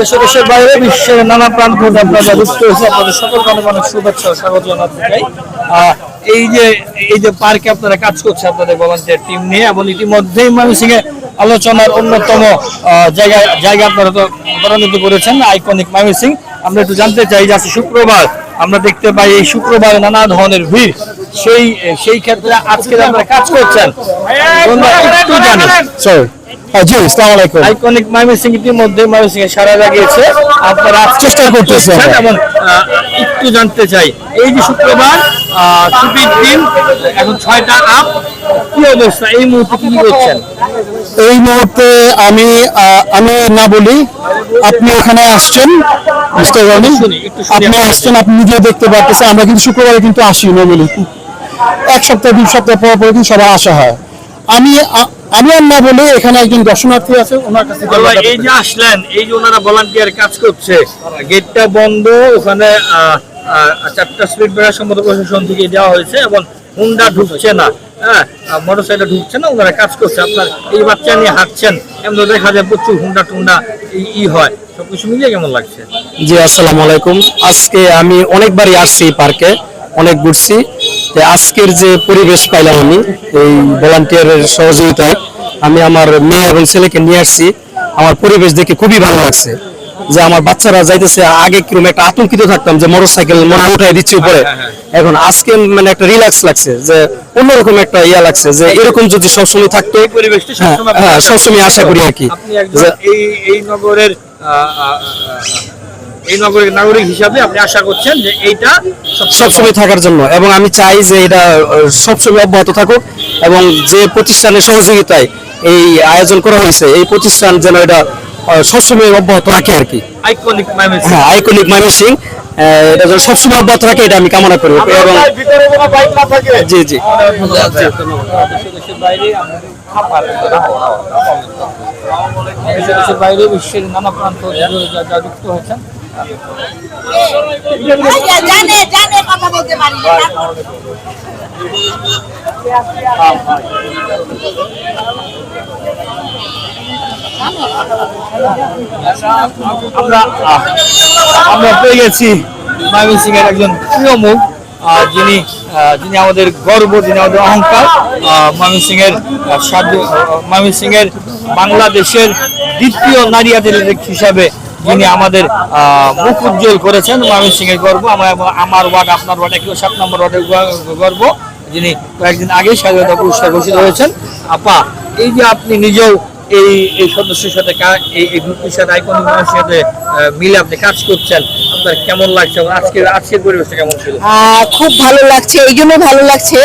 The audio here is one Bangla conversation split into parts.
দেশে দেশের বাইরে বিশ্বের নানা প্রান্ত আপনারা যুক্ত হয়েছে আপনাদের সকলকে অনেক অনেক শুভেচ্ছা স্বাগত জানাতে চাই। এই যে এই যে পার্কে আপনারা কাজ করছে আপনাদের ভলান্টিয়ার টিম নিয়ে এবং ইতিমধ্যেই ময়মনসিংহে আলোচনার অন্যতম আহ, জায়গা আপনারা তো ত্বরান্বিত করেছেন আইকনিক ময়মনসিং আমরা একটু জানতে চাই যে শুক্রবার আমরা দেখতে পাই এই শুক্রবার নানা ধরনের ভিড়। সেই সেই ক্ষেত্রে আজকে আপনারা কাজ করছেন। একটু জানি। সরি জি আসসালামু আলাইকুম। আইকনিক ময়মনসিং ইতিমধ্যে ময়মনসিং এ সারা লাগিয়েছে। আপনারা চেষ্টা। এবং একটু জানতে চাই এই যে শুক্রবার আহ, ছুটির দিন এখন ছয়টা আপ কি অবস্থা? এই মুহূর্তে কি করছেন? এই মুহূর্তে আমি আমি না বলি আপনি এখানে আসছেন আপনি আসছেন আপনি নিজে দেখতে পাচ্ছেন আমরা কিন্তু শুক্রবারে কিন্তু আসি নর্মালি এক সপ্তাহ দুই সপ্তাহ পর পর কিন্তু সবার আসা হয়। আমি আমি আর না বলে এখানে একজন দর্শনার্থী আছে ওনার কাছে এই যে আসলেন এই যে ওনারা ভলান্টিয়ার কাজ করছে গেটটা বন্ধ ওখানে চারটা স্পিড ব্রেকার সম্মত প্রশাসন থেকে দেওয়া হয়েছে এবং হুন্ডা ঢুকছে না। হ্যাঁ মোটর সাইকেল ঢুকছে না ওনারা কাজ করছে। আপনার এই বাচ্চা নিয়ে হাঁটছেন এমন দেখা যায় প্রচুর হুন্ডা টুন্ডা ই- হয়। সবকিছু মিলিয়ে কেমন লাগছে? জি আসসালামু আলাইকুম। আজকে আমি অনেকবারই আসছি পার্কে অনেক ঘুরছি। আজকের যে পরিবেশ পাইলাম আমি এই ভলান্টিয়ারের সহযোগিতায় আমি আমার মেয়ে এবং ছেলেকে নিয়ে আসছি। আমার পরিবেশ দেখে খুবই ভালো লাগছে যে আমার বাচ্চারা যাইতেছে আগে কীরকম একটা আতঙ্কিত থাকতাম যে মোটর সাইকেল মনে হয় উঠাই দিচ্ছে উপরে। এখন আজকে মানে একটা রিল্যাক্স লাগছে যে অন্যরকম একটা ইয়া লাগছে যে এরকম যদি সবসময় থাকতো হ্যাঁ, সবসময় হ্যাঁ, আশা করি আর কি। এই নগরের এই নগরের নাগরিক হিসাবে আপনি আশা করছেন যে এইটা সবসময় থাকার জন্য এবং আমি চাই যে এটা সবসময় অব্যাহত থাকুক এবং যে প্রতিষ্ঠানের সহযোগিতায় এই আয়োজন করা হয়েছে এই প্রতিষ্ঠান যেন এটা সবসময় অব্যাহত রাখে আর কি। আইকনিক হ্যাঁ আইকনিক ময়মনসিং এটা যেন সবসময় অব্যাহত রাখে এটা আমি কামনা করি। এবং জি জি। বাইরে বিশ্বের নানা প্রান্ত থেকে যা- যা যুক্ত হয়েছেন। আচ্ছা, আমরা পেয়ে গেছি ময়মনসিং এর একজন প্রিয় মুখ যিনি যিনি আমাদের গর্ব, যিনি আমাদের অহংকার ময়মনসিং এর ময়মনসিং এর বাংলাদেশের দ্বিতীয় নারী অ্যাথলেটিক হিসাবে যিনি আমাদের মুখ উজ্জ্বল করেছেন ময়মনসিং এর গর্ব, আমার ওয়ার্ড, আপনার ওয়ার্ড একই, সাত নম্বর ওয়ার্ডের গর্ব যিনি কয়েকদিন আগেই স্বাধীনতা পুরস্কার ঘোষিত হয়েছেন। আপা, এই যে আপনি নিজেও এই এই সদস্যের সাথে এই গ্রুপের সাথে আইকনিক মানুষের সাথে মিলে আপনি কাজ করছেন, আপনার কেমন লাগছে আজকের আজকের পরিবেশটা কেমন ছিল? খুব ভালো লাগছে, এই জন্য ভালো লাগছে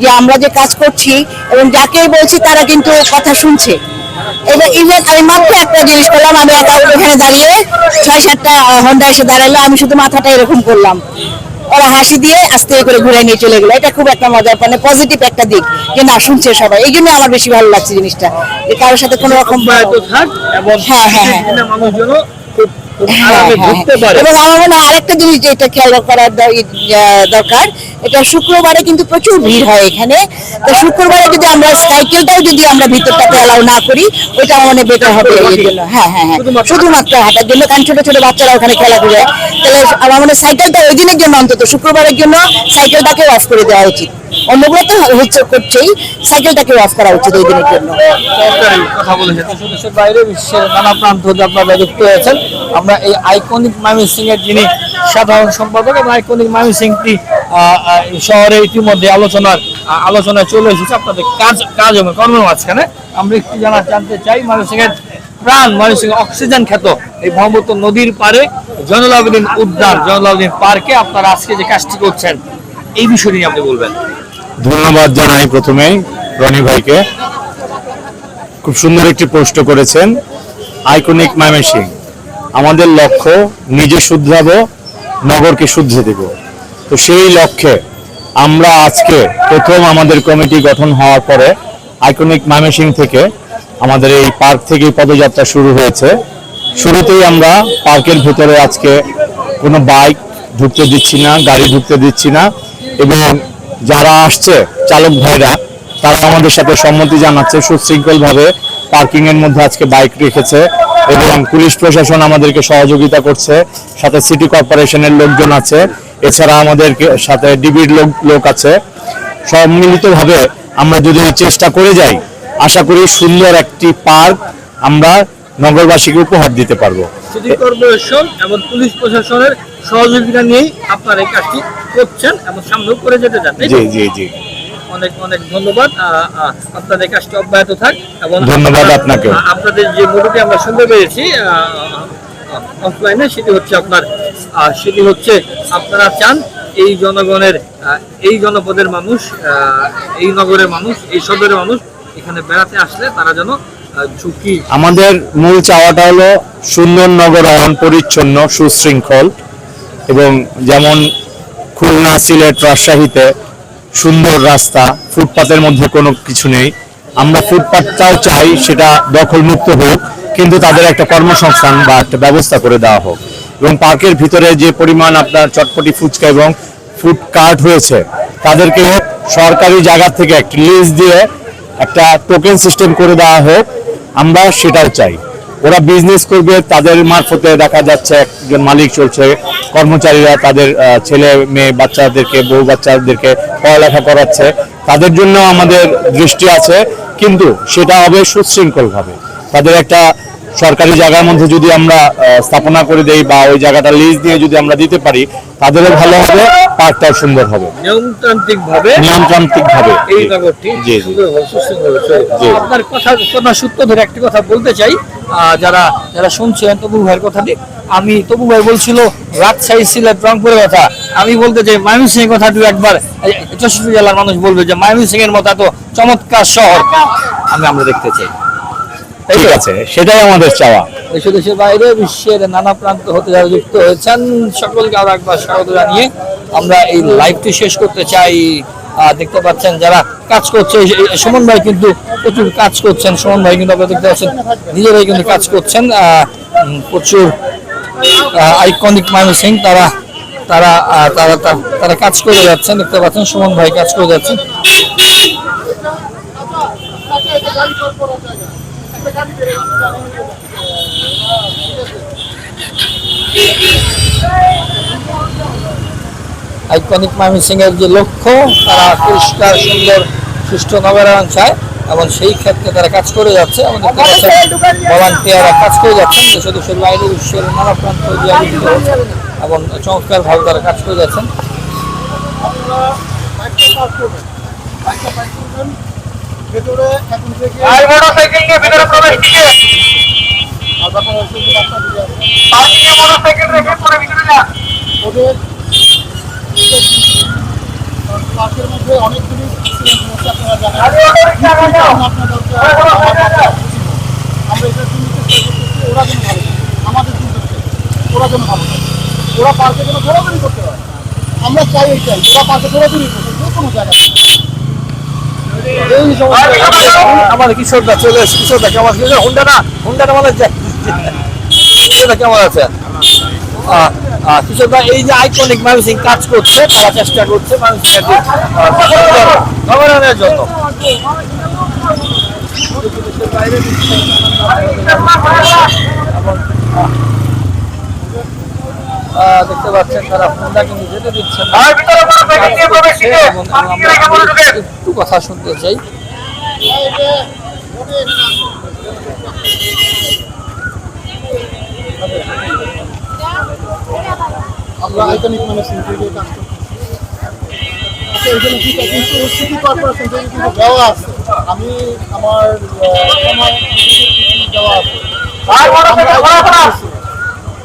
যে আমরা যে কাজ করছি এবং যাকেই বলছি তারা কিন্তু কথা শুনছে। এবার ইভেন আমি মাত্র একটা জিনিস করলাম আমি একা ওখানে দাঁড়িয়ে ছয় সাতটা হন্ডা এসে দাঁড়াল আমি শুধু মাথাটা এরকম করলাম। ওরা হাসি দিয়ে আস্তে করে ঘুরে নিয়ে চলে গেলো। এটা খুব একটা মজার মানে পজিটিভ একটা দিক যে না শুনছে সবাই। এই জন্য আমার বেশি ভালো লাগছে জিনিসটা যে কারোর সাথে কোনো রকম হ্যাঁ, হ্যাঁ, হ্যাঁ। এবং আমার মনে হয় আরেকটা জিনিস যেটা খেয়াল করার দরকার এটা শুক্রবারে কিন্তু প্রচুর ভিড় হয় এখানে। তো শুক্রবারে যদি আমরা সাইকেলটাও যদি আমরা ভিতরটাতে অ্যালাউ না করি ওইটা মনে বেটার হবে এই জন্য। হ্যাঁ হ্যাঁ হ্যাঁ। শুধুমাত্র- হাঁটার জন্য কারণ ছোট ছোট বাচ্চারা ওখানে খেলা করে তাহলে আমার মনে হয় সাইকেলটা ওই দিনের জন্য অন্তত শুক্রবারের জন্য সাইকেলটাকে অফ করে দেওয়া উচিত। অন্যগুলো তো হচ্ছে করছেই সাইকেলটাকে অফ করা উচিত ওই দিনের জন্য। বাইরে বিশ্বের নানা প্রান্ত হতে আপনারা যুক্ত হয়েছেন। আমরা এই আইকনিক মাইমি সিং এর যিনি সাধারণ সম্পাদক এবং আইকনিক মাইমি সিংটি শহরে ইতিমধ্যে আলোচনার আলোচনায় চলে এসেছে। আপনাদের কাজ কাজ এবং কর্মের মাঝখানে আমরা একটু জানা জানতে চাই মাইমি সিং এর প্রাণ সিং অক্সিজেন খ্যাত এই ব্রহ্মপুত্র নদীর পারে জনলাবদিন উদ্যান জনলাবদিন পার্কে আপনারা আজকে যে কাজটি করছেন এই বিষয়টি নিয়ে আপনি বলবেন। ধন্যবাদ জানাই প্রথমেই রনি ভাইকে। খুব সুন্দর একটি প্রশ্ন করেছেন, আইকনিক ময়মনসিং আমাদের লক্ষ্য নিজে শুধরাবো, নগরকে শুধরে দেব। তো সেই লক্ষ্যে আমরা আজকে প্রথম আমাদের কমিটি গঠন হওয়ার পরে আইকনিক ময়মনসিং থেকে আমাদের এই পার্ক থেকে পদযাত্রা শুরু হয়েছে। শুরুতেই আমরা পার্কের ভেতরে আজকে কোনো বাইক ঢুকতে দিচ্ছি না, গাড়ি ঢুকতে দিচ্ছি না এবং যারা আসছে, চালক ভাইরা, তারা আমাদের সাথে সম্মতি জানাচ্ছে সুশৃঙ্খলভাবে পার্কিং এর মধ্যে আজকে বাইক রেখেছে এবং পুলিশ প্রশাসন আমাদেরকে সহযোগিতা করছে। সাথে সিটি কর্পোরেশনের লোকজন আছে, এছাড়া আমাদের সাথে ডিবির লোক লোক আছে। সম্মিলিতভাবে আমরা যদি চেষ্টা করে যাই, আশা করি সুন্দর একটি পার্ক আমরা নগরবাসীকে উপহার দিতে পারব। সিটি কর্পোরেশন এবং পুলিশ প্রশাসনের সহযোগিতা নিয়েই আপনারা এই কাজটি করছেন এবং সামনেও করে যেতে চান জি জি জি। অনেক অনেক ধন্যবাদ। আপনাদের কাজটি অব্যাহত থাক এবং ধন্যবাদ। আহ, আপনাদের যে মুভিটি আমরা শুনতে পেরেছি অফলাইনে সেটি হচ্ছে আপনার সেটি হচ্ছে আপনারা চান এই জনগণের এই জনপদের মানুষ এই নগরের মানুষ এই সদরের মানুষ এখানে বেড়াতে আসলে তারা যেন ঝুঁকি আমাদের মূল চাওয়াটা হলো সুন্দর নগরায়ন পরিচ্ছন্ন সুশৃঙ্খল এবং যেমন খুলনা, সিলেট, রাজশাহীতে সুন্দর রাস্তা, ফুটপাতের মধ্যে কোনো কিছু নেই। আমরা ফুটপাতটাও চাই সেটা দখল মুক্ত হোক, কিন্তু তাদের একটা কর্মসংস্থান বা একটা ব্যবস্থা করে দেওয়া হোক। এবং পার্কের ভিতরে যে পরিমাণ আপনার চটপটি ফুচকা এবং ফুড কার্ট হয়েছে, তাদেরকে সরকারি জায়গা থেকে একটা লিস্ট দিয়ে একটা টোকেন সিস্টেম করে দেওয়া হোক, আমরা সেটাও চাই। ওরা বিজনেস করবে, তাদের মারফতে দেখা যাচ্ছে একজন মালিক চলছে কর্মচারীরা তাদের ছেলে মেয়ে বাচ্চাদেরকে বউ বাচ্চাদেরকে পড়ালেখা করাচ্ছে তাদের জন্য আমাদের দৃষ্টি আছে কিন্তু সেটা হবে সুশৃঙ্খল ভাবে তাদের একটা সরকারি জায়গার মধ্যে যদি আমরা স্থাপনা করে দেই বা ওই জায়গাটা লিজ দিয়ে যদি আমরা দিতে পারি তাদেরও ভালো হবে পার্কটাও সুন্দর হবে। নিয়মতান্ত্রিক ভাবে নিয়মতান্ত্রিক ভাবে এই নগরটি। আপনার কথা কথা সূত্র ধরে একটি কথা বলতে চাই যারা যারা শুনছেন তবু ভাইয়ের কথাটি আমি তবু ভাই বলছিল রাজশাহী সিলেট রংপুরের কথা। আমি বলতে চাই ময়মনসিং এর কথাটি একবার চৌষট্টি জেলার মানুষ বলবে যে ময়মনসিং এর মতো এত চমৎকার শহর। আমি আমরা দেখতে চাই। ঠিক আছে সেটাই আমাদের চাওয়া। দেশ দেশের বাইরে বিশ্বের নানা প্রান্ত হতে যারা যুক্ত হয়েছেন সকলকে আরও একবার স্বাগত জানিয়ে আমরা এই লাইভটি শেষ করতে চাই। দেখতে পাচ্ছেন যারা কাজ করছে সুমন ভাই কিন্তু প্রচুর কাজ করছেন সুমন ভাই কিন্তু আপনারা দেখতে পাচ্ছেন নিজেরাই কিন্তু কাজ করছেন। আহ, প্রচুর আইকনিক মানুষ সিং, তারা তারা তারা তারা কাজ করে যাচ্ছেন, দেখতে পাচ্ছেন, সুমন ভাই কাজ করে যাচ্ছেন। আইকনিক মামি সিং এর যে লক্ষ্য, তারা পরিষ্কার, সুন্দর, সুষ্ঠু নগরায়ণ চায় এবং সেই ক্ষেত্রে তারা কাজ করে যাচ্ছে। পাচ্ছেন ভলান্টিয়াররা কাজ করে যাচ্ছেন দেশ দেশের বাইরে বিশ্বের নানা প্রান্ত দিয়ে এবং চমৎকার ভাবে তারা কাজ করে যাচ্ছেন। ভেতরে এখন থেকে মোটরসাইকেল নিয়ে ভিতরে প্রবেশ টিকে আর ব্যাপার হচ্ছে যে বাচ্চা দিকে আছে। পার্কিংয়ে মোটরসাইকেল রেখে পরে ভিতরে না ওদের পার্কের মধ্যে অনেকগুলি accident হচ্ছে আপনারা জানেন। আমার আমরা এটা জন্য চেষ্টা করতেছি। ওরা যেন ভালো আমাদের জন্য ওরা যেন ভালো ওরা পার্কে যেন দৌড়াদৌড়ি করতে পারে। আমরা চাই ওরা পার্কে দৌড়াদৌড়ি করতে যে কোনো জায়গায় আমার কিশোরদা চলে এসে কিশোরদা কেমন আছে হুন্ডা না হুন্ডাটা যায় কিশোরদা কেমন আছে? কিশোরদা এই যে আইকনিক মানুষিং কাজ করছে তারা চেষ্টা করছে জন্য। দেখতে পাচ্ছেন তারা হুন্ডা কিন্তু যেতে দিচ্ছে না। একটু কথা শুনতে চাই। আমরা আইকনিক মানে সিনথেটিক কাজ করতেছি আচ্ছা এখানে আছে কিন্তু সিটি কর্পোরেশন থেকে কিন্তু দেওয়া আছে। আমি আমার আমার দেওয়া আছে।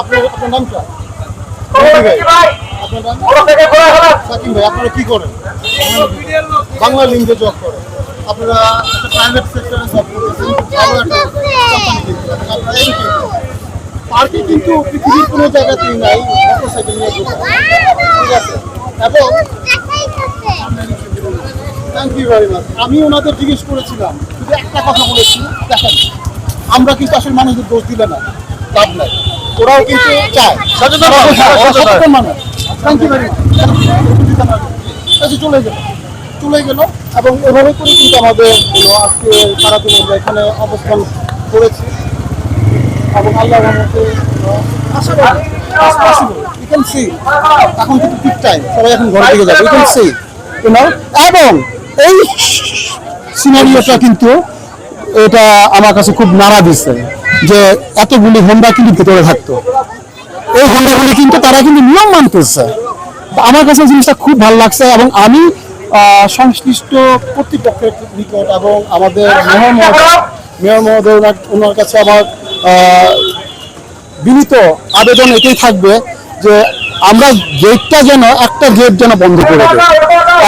আপনার আপনার নাম কি? আপনার নাম? সাকিম ভাই আপনারা কি করেন? বাংলা লিঙ্কে জব করেন। আপনারা একটা প্রাইভেট সেক্টরে জব করতেছেন। আপনারা। পার্কে কিন্তু পৃথিবীর কোনো জায়গাতেই নাই মোটরসাইকেল নিয়ে ঠিক আছে? এবং থ্যাংক ইউ ভেরি মাচ আমি ওনাদের জিজ্ঞেস করেছিলাম শুধু একটা কথা বলেছি দেখেন আমরা কিন্তু আসলে মানুষদের দোষ দিলে না লাভ নাই। ওরাও কিন্তু চায়। সচেতন মানুষ। থ্যাংক ইউ ভেরি মাচ চলে গেল। চলে গেল এবং এভাবে করে কিন্তু আমাদের আজকে সারাদিন আমরা এখানে অবস্থান করেছি। এবং টাইম সবাই এখন ঘর দিকে যাবে ইউ ক্যান সি এবং এই সিনারিওটা কিন্তু এটা আমার কাছে খুব নাড়া দিচ্ছে যে এতগুলি হোন্ডা কিন্তু ভেতরে থাকতো এই হোন্ডাগুলি কিন্তু তারা কিন্তু নিয়ম মানতেছে আমার কাছে জিনিসটা খুব ভালো লাগছে এবং আমি সংশ্লিষ্ট কর্তৃপক্ষের নিকট এবং আমাদের মেয়র মহোদয় মেয়র মহোদয় ওনার- কাছে আমার বিনীত আবেদন এটাই থাকবে যে আমরা গেটটা যেন, একটা গেট যেন বন্ধ করে দেয়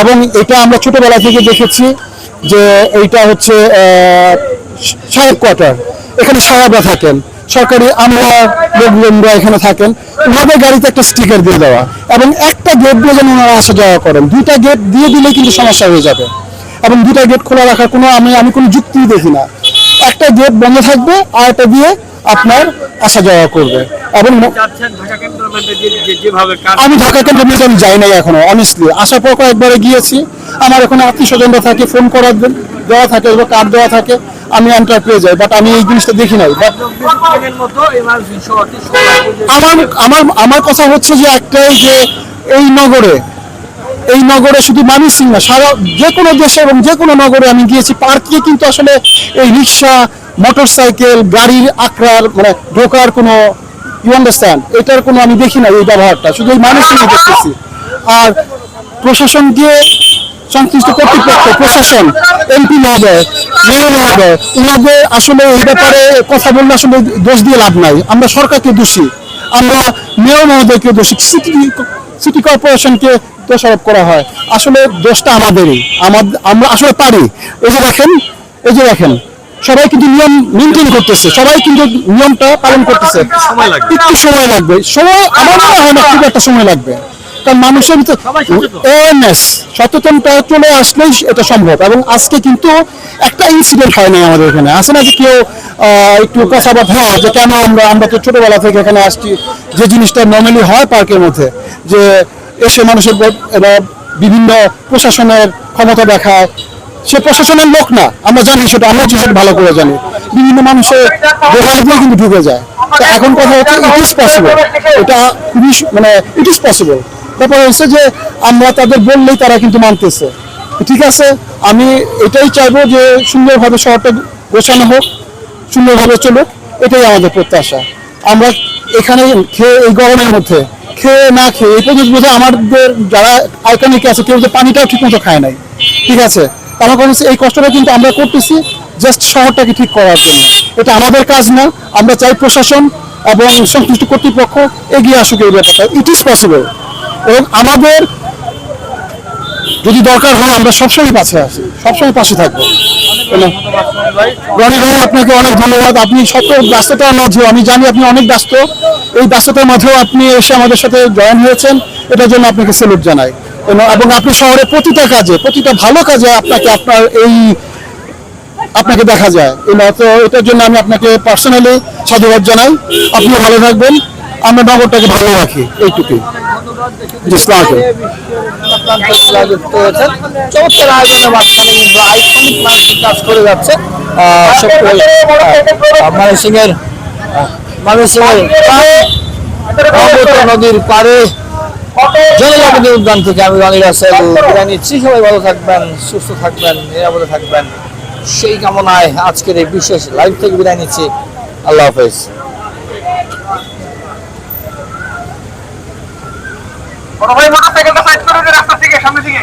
এবং এটা আমরা ছোটবেলা থেকে দেখেছি যে এইটা হচ্ছে সাহেব কোয়ার্টার এখানে সাহেবরা থাকেন, সরকারি আমরা লোকজনরা এখানে থাকেন ওনাদের গাড়িতে একটা স্টিকার দিয়ে দেওয়া। এবং একটা গেট দিয়ে যেন ওনারা আসা যাওয়া করেন। দুইটা গেট দিয়ে দিলেই কিন্তু সমস্যা হয়ে যাবে। এবং দুইটা গেট খোলা রাখার কোনো আমি আমি কোনো যুক্তি দেখি না। একটা গেট বন্ধ থাকবে আর একটা দিয়ে আপনার আসা যাওয়া করবে। এবং আমি ঢাকা ক্যান্টনমেন্টে আমি যাই নাই এখনও অনেস্টলি আসার পর কয়েকবারে গিয়েছি। আমার ওখানে আত্মীয় স্বজনরা থাকে ফোন করার দেওয়া থাকে বা কার্ড দেওয়া থাকে। আমি এন্টার পেয়ে যাই বাট আমি এই জিনিসটা দেখি নাই। বাট আমার আমার আমার কথা হচ্ছে যে একটাই যে এই নগরে এই নগরে শুধু মানুষ না, সারা যে কোনো দেশে এবং যে কোনো নগরে আমি গিয়েছি। পার্কে কিন্তু আসলে এই রিক্সা মোটর সাইকেল গাড়ির আকড়ার মানে ঢোকার কোনো ইউ আন্ডারস্ট্যান্ড এটার কোনো আমি দেখি না এই ব্যবহারটা, শুধু এই নিয়ে দেখতেছি। আর প্রশাসনকে সংশ্লিষ্ট কর্তৃপক্ষ, প্রশাসন এমপি মহোদয় মেয়র মহোদয় ওনাদের আসলে এই ব্যাপারে কথা বললে আসলে দোষ দিয়ে লাভ নাই। আমরা সরকারকে দোষী। আমরা মেয়র মহোদয়কে দোষী। সিটি সিটি কর্পোরেশনকে দোষারোপ করা হয়। আসলে দোষটা আমাদেরই। আমরা আসলে পারি। এই যে দেখেন এই যে দেখেন সবাই কিন্তু নিয়ম মেনটেন করতেছে। সবাই কিন্তু নিয়মটা পালন করতেছে। একটু সময় লাগবে। সময় আমার মনে হয় না খুব একটা সময় লাগবে। কারণ মানুষের ভিতরে। অ্যাওয়ারনেস সচেতনতা চলে আসলেই এটা সম্ভব। এবং আজকে কিন্তু একটা ইনসিডেন্ট হয় নাই আমাদের এখানে। আছে না যে কেউ আহ, একটু কথাবার্তা হয় যে কেন আমরা আমরা তো ছোটবেলা থেকে এখানে আসছি। যে জিনিসটা নর্মালি হয় পার্কের মধ্যে যে এসে মানুষের এরা বিভিন্ন প্রশাসনের ক্ষমতা দেখায়। সে প্রশাসনের লোক না, আমরা জানি সেটা, আমরা সেটা ভালো করে জানি। বিভিন্ন মানুষের দোকান দিয়ে কিন্তু ঢুকে যায়। তো এখন কথা হচ্ছে ইট ইজ পসিবল এটা খুবই মানে ইট ইজ পসিবল ব্যাপার হচ্ছে যে আমরা তাদের বললেই তারা কিন্তু মানতেছে। ঠিক আছে, আমি এটাই চাইব যে সুন্দরভাবে শহরটা গোছানো হোক, সুন্দরভাবে চলুক, এটাই আমাদের প্রত্যাশা। আমরা এখানে খেয়ে এই গরমের মধ্যে খেয়ে না খেয়ে, এই পর্যন্ত বোঝা আমাদের যারা আইকনিক আছে, কেউ যে পানিটাও ঠিক মতো খায় নাই। ঠিক আছে? তারা হচ্ছে এই কষ্টটা কিন্তু আমরা করতেছি জাস্ট শহরটাকে ঠিক করার জন্য। এটা আমাদের কাজ না, আমরা চাই প্রশাসন এবং সংশ্লিষ্ট কর্তৃপক্ষ এগিয়ে আসুক এই ব্যাপারটা। ইট ইজ পসিবল এবং আমাদের যদি দরকার হয়, আমরা সবসময় পাশে আছি, সবসময় পাশে থাকব। রনি ভাই, আপনাকে অনেক ধন্যবাদ। আপনি শত ব্যস্ততার মাঝেও, আমি জানি আপনি অনেক ব্যস্ত, এই ব্যস্ততার মাঝেও আপনি এসে আমাদের সাথে জয়েন হয়েছেন। এটার জন্য আপনাকে স্যালুট জানাই। এবং- আপনি শহরে প্রতিটা কাজে, প্রতিটা ভালো কাজে আপনাকে, আপনার এই, আপনাকে দেখা যায়। তো এটার জন্য আমি আপনাকে পার্সোনালি সাধুবাদ জানাই। আপনি ভালো থাকবেন। আমরা নগরটাকে ভালো রাখি। এইটুকুই। চমৎকার আয়োজনের মাঝখানে কিন্তু আইকনিক কাজ করে যাচ্ছে। নদীর পারে জনজাগরণী উদ্যান থেকে আমি রনি রাসেল বিদায় নিচ্ছি। সবাই ভালো থাকবেন সুস্থ থাকবেন নিরাপদে থাকবেন। সেই কামনায় আজকের এই বিশেষ লাইভ থেকে বিদায় নিচ্ছি। আল্লাহ হাফেজ। ভাই মোটরসাইকেলটা সাইড করে দে রাস্তা থেকে সামনে থেকে।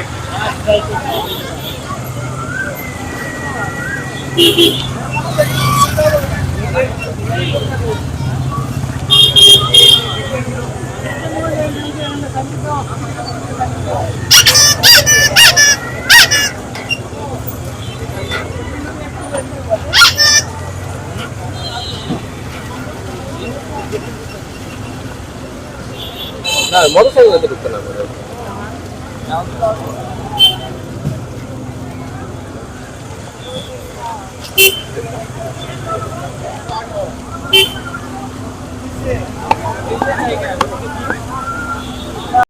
না মোটরসাইকেল ঢুকতে না